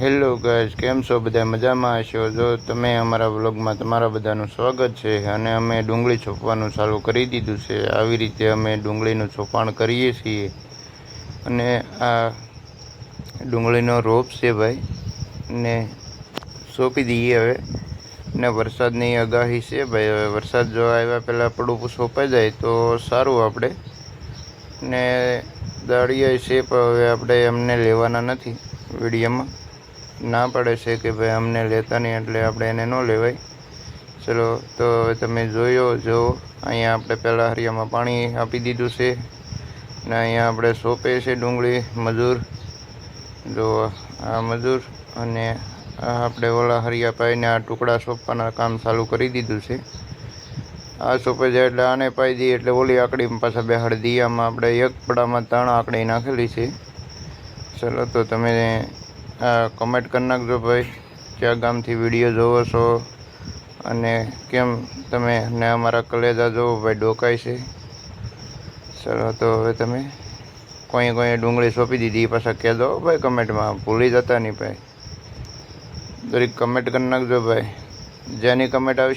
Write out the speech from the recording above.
Hello guys કેમ છો? બધા મજામાં હશો? જો તમે અમારા વ્લોગમાં તમારા બધાનું સ્વાગત છે અને અમે ડુંગળી છોપવાનું ચાલુ કરી દીધું છે. આવી રીતે અમે ડુંગળીનું છોપાણ કરીએ છીએ. અને આ ડુંગળીનો રોપ છે ભાઈ. ને સોંપી દઈએ હવે. ને વરસાદની આગાહી છે ભાઈ. હવે વરસાદ જો આવ્યા પહેલાં પડું સોંપાઈ જાય તો સારું આપણે. ને દાળિયા છે પણ હવે આપણે એમને લેવાના નથી વિડીયોમાં. ના પડે છે કે ભાઈ અમને લેતા નહીં એટલે આપણે એને ન લેવાય. ચલો, તો હવે તમે જોયો, જો, અહીંયા આપણે પહેલાં હરિયામાં પાણી આપી દીધું છે. ને અહીંયા આપણે સોંપે છે ડુંગળી, મજૂર. જો, આ મજૂર અને આપણે ઓલા હરિયા પાઈને આ ટુકડા સોંપવાના કામ ચાલુ કરી દીધું છે. આ સોંપે જાય એટલે આને પાઈ દઈએ એટલે ઓલી આકડીમાં પાછા બેહાડી દઈએ આમાં આપણે એક પડામાં ત્રણ આકડી નાખેલી છે. ચલો, તો તમે કમેન્ટ કરી નાખજો ભાઈ કયા ગામથી વીડિયો જોવો છો અને કેમ તમે ને અમારા કલેજા જોવો ભાઈ, ડોકાય છે. ચલો તો હવે તમે કોઈ કોઈ ડુંગળી સોંપી દીધી, એ પાછા કહેજો ભાઈ કમેન્ટમાં ભૂલી જતા નહીં ભાઈ. દરેક કમેન્ટ કરી નાખજો ભાઈ, જેની કમેન્ટ આવશે